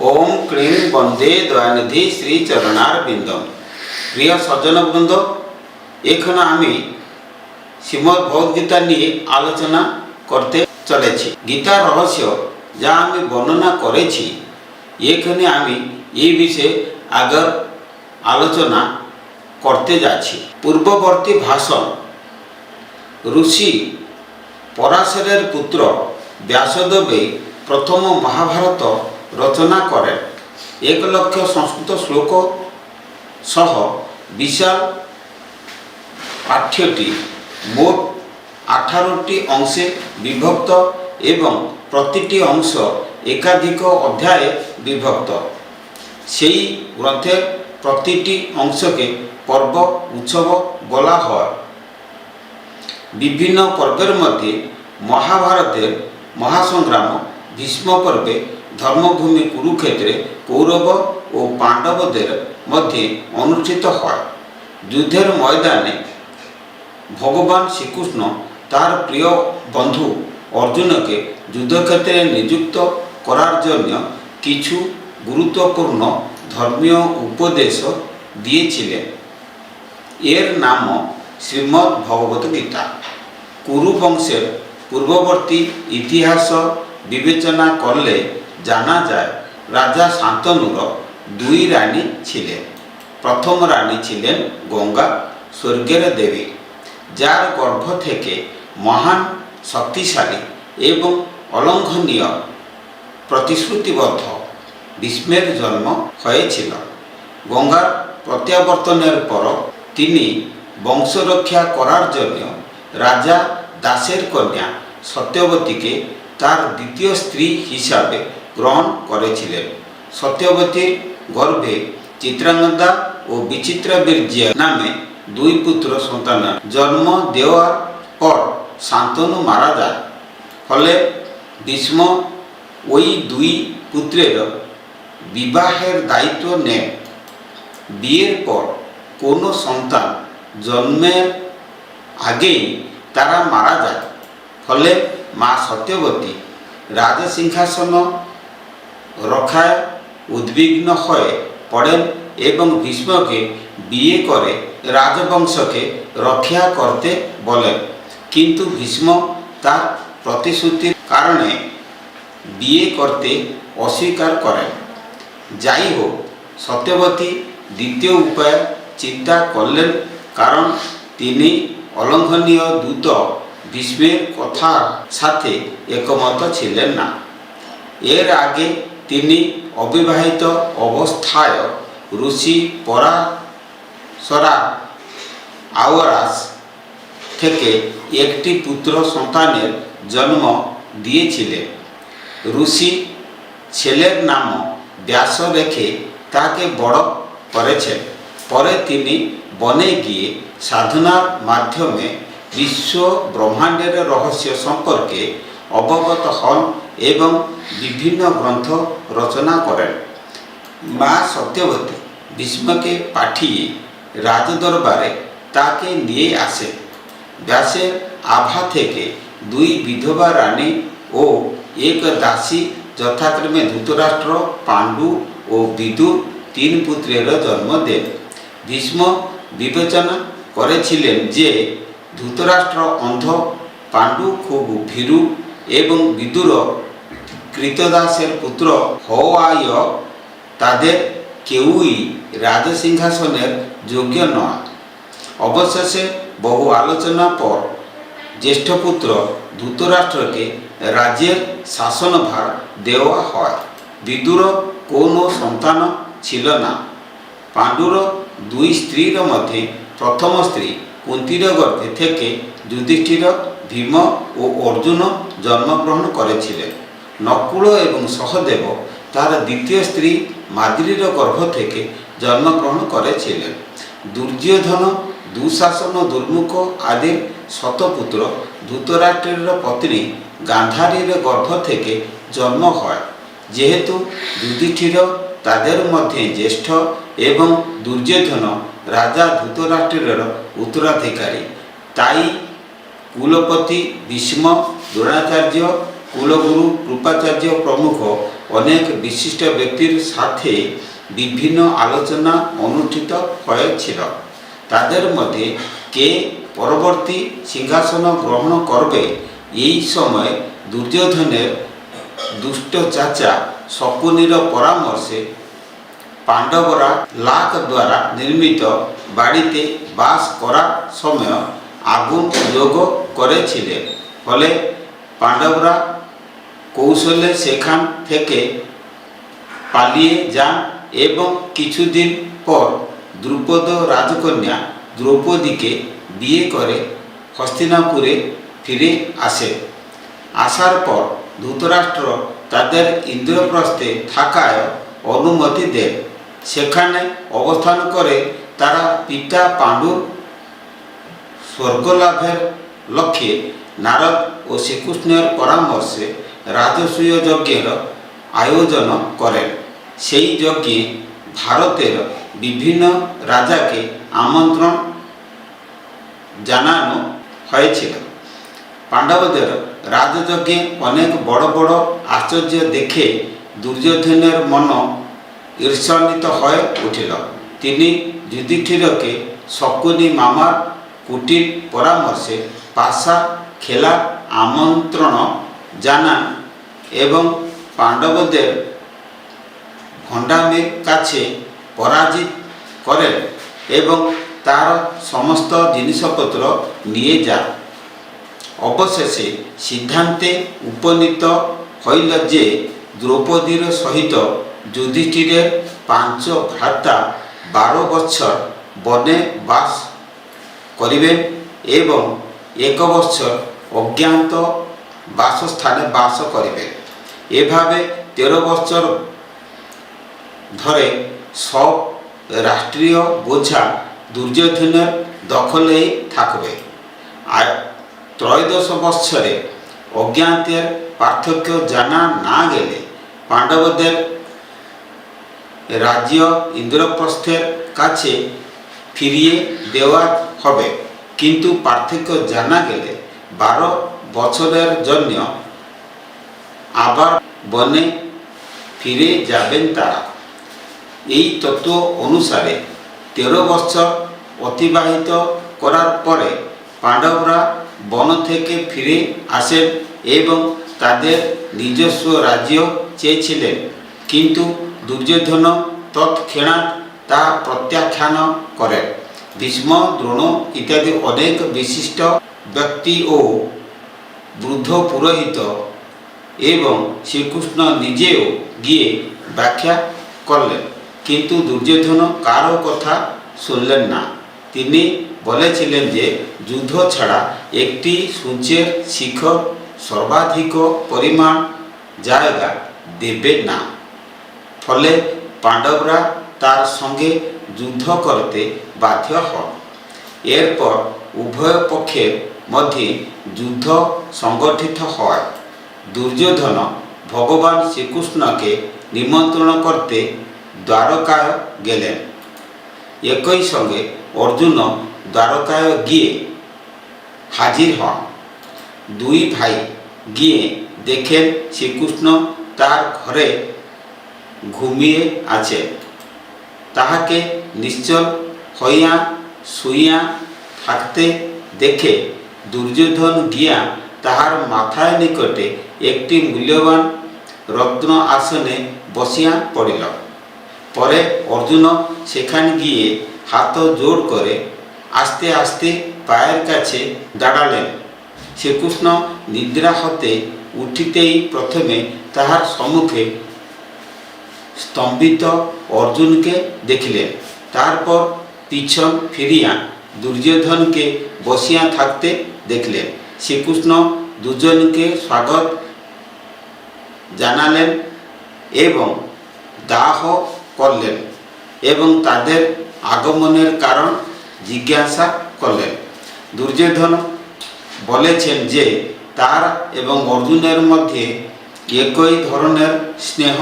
ওম ক্লিং বন্দে দয়ানিধি শ্রী চরণার বিন্দম প্রিয় সজ্জনবৃন্দ এখন আমি শ্রীমদ্ ভগবদ্গীতা নিয়ে আলোচনা করতে চলেছি। গীতার রহস্য যা আমি বর্ণনা করেছি, এখানে আমি এই বিষয়ে আগর আলোচনা করতে যাচ্ছি। পূর্ববর্তী ভাষণ, ঋষি পরাশরের পুত্র ব্যাসদেবে প্রথম মহাভারত রচনা করেন। এক লক্ষ সংস্কৃত শ্লোক সহ বিশাল পাঠ্যটি মোট আঠারোটি অংশে বিভক্ত এবং প্রতিটি অংশ একাধিক অধ্যায়ে বিভক্ত। সেই গ্রন্থের প্রতিটি অংশকে পর্ব, উৎসব বলা হয়। বিভিন্ন পর্বের মধ্যে মহাভারতের মহাসংগ্রাম, ভীষ্ম পর্বে ধর্মভূমি কুরুক্ষেত্রে কৌরব ও পাণ্ডবদের মধ্যে অনুষ্ঠিত হয়। যুদ্ধের ময়দানে ভগবান শ্রীকৃষ্ণ তার প্রিয় বন্ধু অর্জুনকে যুদ্ধক্ষেত্রে নিযুক্ত করার জন্য কিছু গুরুত্বপূর্ণ ধর্মীয় উপদেশ দিয়েছিলেন। এর নাম শ্রীমদ্ ভগবত গীতা। কুরু বংশের পূর্ববর্তী ইতিহাস বিবেচনা করলে জানা যায়, রাজা শান্তনুর দুই রানী ছিলেন। প্রথম রানী ছিলেন গঙ্গা, স্বর্গের দেবী, যার গর্ভ থেকে মহান, শক্তিশালী এবং অলঙ্ঘনীয় প্রতিশ্রুতিবদ্ধ ভীষ্মের জন্ম হয়েছিল। গঙ্গার প্রত্যাবর্তনের পর তিনি বংশরক্ষা করার জন্য রাজা দাসের কন্যা সত্যবতীকে তার দ্বিতীয় স্ত্রী হিসাবে গ্রহণ করেছিলেন। সত্যবতীর গর্ভে চিত্রাঙ্গদা ও বিচিত্রাবীর্য নামে দুই পুত্র সন্তানের জন্ম দেওয়ার পর শান্তনু মারা যায়। ফলে ভীষ্ম ওই দুই পুত্রের বিবাহের দায়িত্ব নেন। বিয়ের পর কোনো সন্তান জন্মের আগেই তারা মারা যায়। ফলে মা সত্যবতী রাজসিংহাসন রক্ষায় উদ্বিগ্ন হয়ে পড়েন এবং ভীষ্মকে বিয়ে করে রাজবংশকে রক্ষা করতে বলেন। কিন্তু ভীষ্ম তার প্রতিশ্রুতির কারণে বিয়ে করতে অস্বীকার করেন। যাই হোক সত্যবতী দ্বিতীয় উপায় চিন্তা করলেন কারণ তিনি অলঙ্ঘনীয় দূত ভীষ্মের কথার সাথে একমত ছিলেন না। এর আগে তিনি অবিবাহিত অবস্থায় ঋষি পরাশরা আওয়ারাস থেকে একটি পুত্র সন্তানের জন্ম দিয়েছিলেন। ঋষি ছেলের নাম ব্যাস রেখে তাকে বড় করেছেন। পরে তিনি বনে গিয়ে সাধনার মাধ্যমে বিশ্ব ব্রহ্মাণ্ডের রহস্য সম্পর্কে অবগত হন। এবং বিভিন্ন গ্রন্থ রচনা করেন। মা সত্যবতী ভীষ্মকে পাঠিয়ে রাজদরবারে তাকে নিয়ে আসে। ব্যাসের আভা থেকে দুই বিধবা রানী ও এক দাসী যথাক্রমে ধৃতরাষ্ট্র, পাণ্ডু ও বিদুর তিন পুত্রের জন্ম দেন। ভীষ্ম বিবেচনা করেছিলেন যে ধৃতরাষ্ট্র অন্ধ, পাণ্ডু খুব ভীরু এবং বিদুর কৃতদাসের পুত্র হওয়ায় তাদের কেউই রাজসিংহাসনের যোগ্য নয়। অবশেষে বহু আলোচনা পর জ্যেষ্ঠ পুত্র ধৃতরাষ্ট্রকে রাজ্যের শাসনভার দেওয়া হয়। বিদুর কোনো সন্তান ছিল না। পাণ্ডুর দুই স্ত্রীর মধ্যে প্রথম স্ত্রী কুন্তির গর্ভে থেকে যুধিষ্ঠির ভীম ও অর্জুন জন্মগ্রহণ করেছিলেন। নকুল এবং সহদেব তার দ্বিতীয় স্ত্রী মাদ্রির গর্ভ থেকে জন্মগ্রহণ করেছিলেন। দুর্যোধন, দুঃশাসন, দুর্মুখ আদির শতপুত্র ধৃতরাষ্ট্রের পত্নী গান্ধারীর গর্ভ থেকে জন্ম হয়। যেহেতু যুধিষ্ঠির তাদের মধ্যে জ্যেষ্ঠ এবং দুর্যোধন রাজা ধৃতরাষ্ট্রের উত্তরাধিকারী, তাই কুলপতি ভীষ্ম দ্রোণাচার্য কুলগুরু, কৃপাচার্য প্রমুখ অনেক বিশিষ্ট ব্যক্তির সাথে বিভিন্ন আলোচনা অনুষ্ঠিত হয়েছিল। তাদের মধ্যে কে পরবর্তী সিংহাসন গ্রহণ করবে? এই সময় দুর্যোধনের দুষ্ট চাচা শকুনির পরামর্শে পাণ্ডবরা লাখ দ্বারা নির্মিত বাড়িতে বাস করার সময় আগুন যোগ করেছিলেন। ফলে পাণ্ডবরা কৌশলে সেখান থেকে পালিয়ে যান এবং কিছুদিন পর দ্রুপদ রাজকন্যা দ্রৌপদীকে বিয়ে করে হস্তিনাপুরে ফিরে আসে। আসার পর ধৃতরাষ্ট্র তাদের ইন্দ্রপ্রস্থে থাকায় অনুমতি দেন। সেখানে অবস্থান করে তারা পিতা পাণ্ডুর স্বর্গলাভের লক্ষ্যে নারদ ও শ্রীকৃষ্ণের পরামর্শে রাজসূয় যজ্ঞের আয়োজন করেন। সেই যজ্ঞে ভারতের বিভিন্ন রাজাকে আমন্ত্রণ জানানো হয়েছিল। পাণ্ডবদের রাজযজ্ঞে অনেক বড় বড় আশ্চর্য দেখে দুর্যোধনের মন ঈর্ষান্বিত হয়ে উঠিল। তিনি যুধিষ্ঠিরকে শকুনি মামার কুটির পরামর্শে পাশা খেলা আমন্ত্রণ জানান এবং পাণ্ডবদের ভণ্ডামির কাছে পরাজিত করেন এবং তার সমস্ত জিনিসপত্র নিয়ে যান অবশেষে সিদ্ধান্তে উপনীত হইল যে দ্রৌপদীর সহিত যুধিষ্ঠিরের পাঞ্চ ভ্রাতা বারো বৎসর বনে বাস করিবেন এবং এক বৎসর অজ্ঞাত বাসস্থানে বাস করিবেন এভাবে তেরো বৎসর ধরে সব রাষ্ট্রীয় বোঝা দুর্যোধনের দখলেই থাকবে। আর ত্রয়োদশ বৎসরে অজ্ঞাতের পার্থক্য জানা না গেলে পাণ্ডবদের রাজ্য ইন্দ্রপ্রস্থের কাছে ফিরিয়ে দেওয়া হবে। কিন্তু পার্থক্য জানা গেলে বারো বছরের জন্য আবার বনে ফিরে যাবেন তারা। এই তত্ত্ব অনুসারে তেরো বছর অতিবাহিত করার পরে পাণ্ডবরা বন থেকে ফিরে আসেন এবং তাদের নিজস্ব রাজ্য চেয়েছিলেন। কিন্তু দুর্যোধন তৎক্ষণাৎ তা প্রত্যাখ্যান করেন। ভীষ্ম, দ্রোণ ইত্যাদি অনেক বিশিষ্ট ব্যক্তি ও বৃদ্ধ পুরোহিত এবং শ্রীকৃষ্ণ নিজেও গিয়ে ব্যাখ্যা করলেন। কিন্তু দুর্যোধন কারও কথা শুনলেন না। তিনি বলেছিলেন যে, যুদ্ধ ছাড়া একটি সূর্যের শিখর সর্বাধিক পরিমাণ জায়গা দেবে না। ফলে পাণ্ডবরা তার সঙ্গে যুদ্ধ করতে বাধ্য হন। এরপর উভয় পক্ষের মধ্যে যুদ্ধ সংগঠিত হয়। দুর্যোধন ভগবান শ্রীকৃষ্ণকে নিমন্ত্রণ করতে দ্বারকায় গেলেন। একই সঙ্গে অর্জুন দ্বারকায় গিয়ে হাজির হন। দুই ভাই গিয়ে দেখেন শ্রীকৃষ্ণ তার ঘরে ঘুমিয়ে আছে তাহাকে নিশ্চল হইয়া, শুইয়া থাকতে দেখে দুর্যোধন গিয়া তাহার মাথায় নিকটে একটি মূল্যবান রত্ন আসনে বসিয়া পড়িল। পরে অর্জুন সেখানে গিয়ে হাত জোর করে আস্তে আস্তে পায়ের কাছে দাঁড়ালেন। শ্রীকৃষ্ণ নিদ্রা হতে উঠিতেই প্রথমে তাহার সম্মুখে স্তম্ভিত অর্জুনকে দেখিলেন। তারপর পিছন ফিরিয়া দুর্যোধনকে বসিয়া থাকতে দেখলেন। শ্রীকৃষ্ণ দুজনকে স্বাগত জানালেন এবং দাহ করলেন এবং তাদের আগমনের কারণ জিজ্ঞাসা করলেন। দুর্যোধন বলেছেন যে, তার এবং অর্জুনের মধ্যে একই ধরনের স্নেহ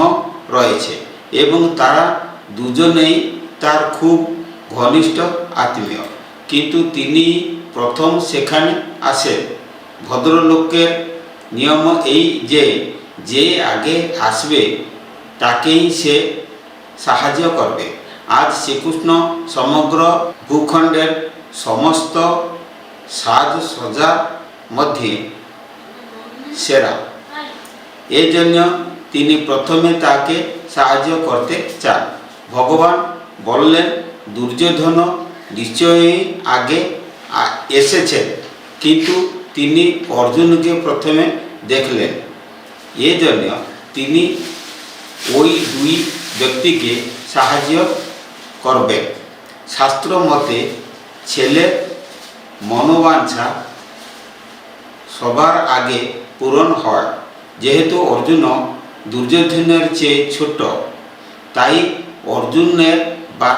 রয়েছে এবং তারা দুজনেই তার খুব ঘনিষ্ঠ আত্মীয়। কিন্তু তিনি প্রথম সেখানে আসেন ভদ্রলোকের নিয়ম এই যে যে আগে আসবে, তাকেই সে সাহায্য করবে। আজ শ্রীকৃষ্ণ সমগ্র ভূখণ্ডের সমস্ত সাজ সজা মধ্যে সেরা। এজন্য তিনি প্রথমে তাকে সাহায্য করতে চান। ভগবান বললেন, দুর্যোধন নিশ্চয়ই আগে এসেছেন। কিন্তু তিনি অর্জুনকে প্রথমে দেখলেন। এই জন্য তিনি ওই দুই ব্যক্তিকে সাহায্য করবে। শাস্ত্র মতে ছেলের মনোবাঞ্ছা সবার আগে পূরণ হয়। যেহেতু অর্জুন দুর্যোধনের চেয়ে ছোট, তাই অর্জুনের বা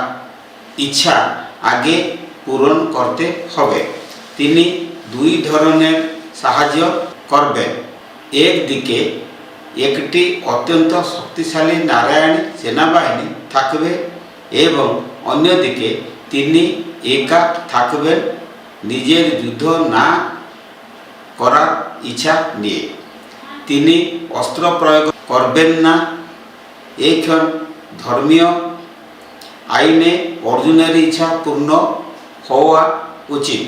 ইচ্ছা আগে পূরণ করতে হবে। তিনি দুই ধরনের সাহায্য করবেন। একদিকে, একটি অত্যন্ত শক্তিশালী নারায়ণী সেনাবাহিনী থাকবে এবং অন্যদিকে তিনি একা থাকবেন, নিজের যুদ্ধ না করার ইচ্ছা নিয়ে। তিনি অস্ত্র প্রয়োগ করবেন না। এইক্ষণ ধর্মীয় আইনে অর্জুনের ইচ্ছা পূর্ণ হওয়া উচিত।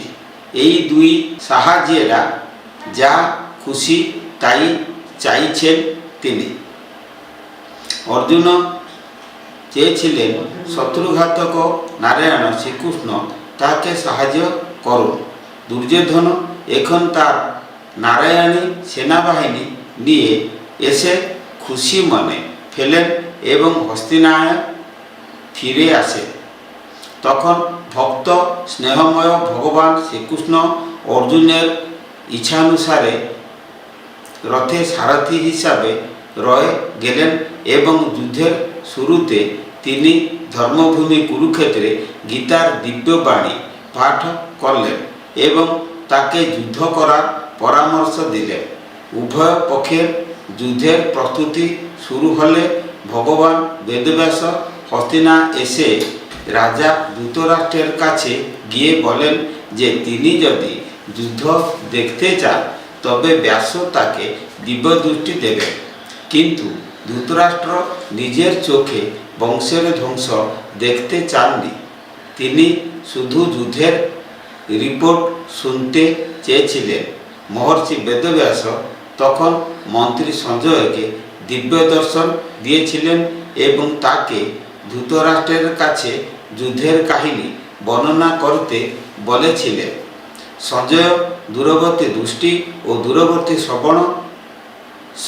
এই দুই সাহায্যেরা যা খুশি তাই চাইছেন তিনি। অর্জুন চেয়েছিলেন শত্রুঘাতক নারায়ণ শ্রীকৃষ্ণ তাকে সাহায্য করুন। দুর্যোধন এখন তার নারায়ণী সেনাবাহিনী নিয়ে এসে খুশি মনে ফেলেন এবং হস্তিনায় ফিরে আসে। তখন ভক্ত স্নেহময় ভগবান শ্রীকৃষ্ণ অর্জুনের ইচ্ছানুসারে রথে সারথি হিসাবে রয়ে গেলেন এবং যুদ্ধের শুরুতে তিনি ধর্মভূমি কুরুক্ষেত্রে গীতার দিব্যবাণী পাঠ করলেন এবং তাকে যুদ্ধ করার পরামর্শ দিলেন। উভয় পক্ষের যুদ্ধের প্রস্তুতি শুরু হলে ভগবান বেদব্যাস হস্তিনা এসে রাজা ধৃতরাষ্ট্রের কাছে গিয়ে বলেন যে তিনি যদি যুদ্ধ দেখতে চান, তবে ব্যাস তাকে দিব্যদৃষ্টি দেবেন। কিন্তু ধৃতরাষ্ট্র নিজের চোখে বংশের ধ্বংস দেখতে চাননি। তিনি শুধু যুদ্ধের রিপোর্ট শুনতে চেয়েছিলেন। মহর্ষি বেদব্যাস তখন মন্ত্রী সঞ্জয়কে দিব্য দর্শন দিয়েছিলেন এবং তাকে ধৃতরাষ্ট্রের কাছে যুদ্ধের কাহিনী বর্ণনা করতে বলেছিলেন। সঞ্জয় দূরবর্তী দৃষ্টি ও দূরবর্তী শ্রবণ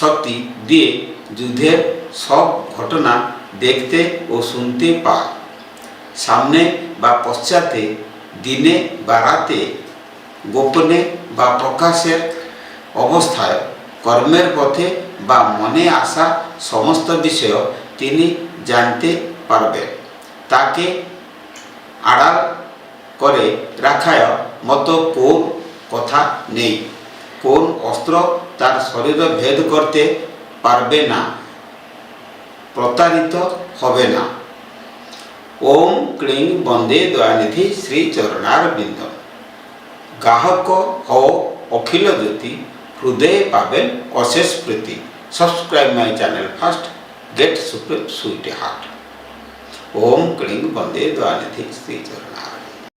শক্তি দিয়ে যুদ্ধের সব ঘটনা দেখতে ও শুনতে পায়। সামনে বা পশ্চাতে, দিনে বা রাতে, গোপনে বা প্রকাশের অবস্থায়, কর্মের পথে বা মনে আসা সমস্ত বিষয় তিনি জানতে পারবেন তাকে আড়াল করে রাখায় মতো কোন কথা নেই। কোন অস্ত্র তার শরীর ভেদ করতে পারবে না। প্রতারিত হবে না। ওম ক্লিং বন্দে দয়ানিধি শ্রী চরণার বৃন্দ গ্রাহক ও অখিল জ্যোতি, হৃদয়ে পাবেন অশেষ প্রীতি। Subscribe my channel first get supreme sweet heart Om ক্লিং বন্দে দয়ানিধি শ্রী চরণার